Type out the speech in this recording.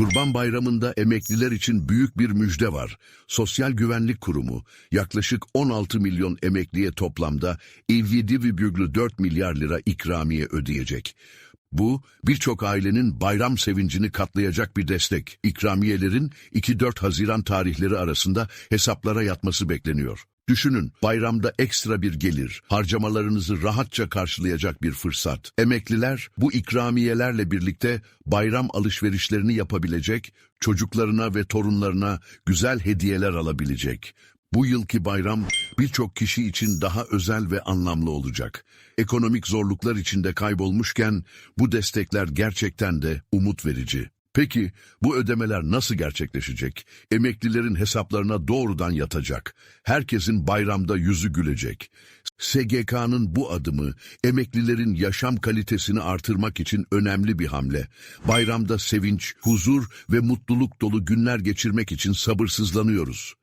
Kurban Bayramı'nda emekliler için büyük bir müjde var. Sosyal Güvenlik Kurumu yaklaşık 16 milyon emekliye toplamda 57,4 milyar lira ikramiye ödeyecek. Bu birçok ailenin bayram sevincini katlayacak bir destek. İkramiyelerin 2-4 Haziran tarihleri arasında hesaplara yatması bekleniyor. Düşünün, bayramda ekstra bir gelir, harcamalarınızı rahatça karşılayacak bir fırsat. Emekliler bu ikramiyelerle birlikte bayram alışverişlerini yapabilecek, çocuklarına ve torunlarına güzel hediyeler alabilecek. Bu yılki bayram birçok kişi için daha özel ve anlamlı olacak. Ekonomik zorluklar içinde kaybolmuşken bu destekler gerçekten de umut verici. Peki bu ödemeler nasıl gerçekleşecek? Emeklilerin hesaplarına doğrudan yatacak. Herkesin bayramda yüzü gülecek. SGK'nın bu adımı emeklilerin yaşam kalitesini artırmak için önemli bir hamle. Bayramda sevinç, huzur ve mutluluk dolu günler geçirmek için sabırsızlanıyoruz.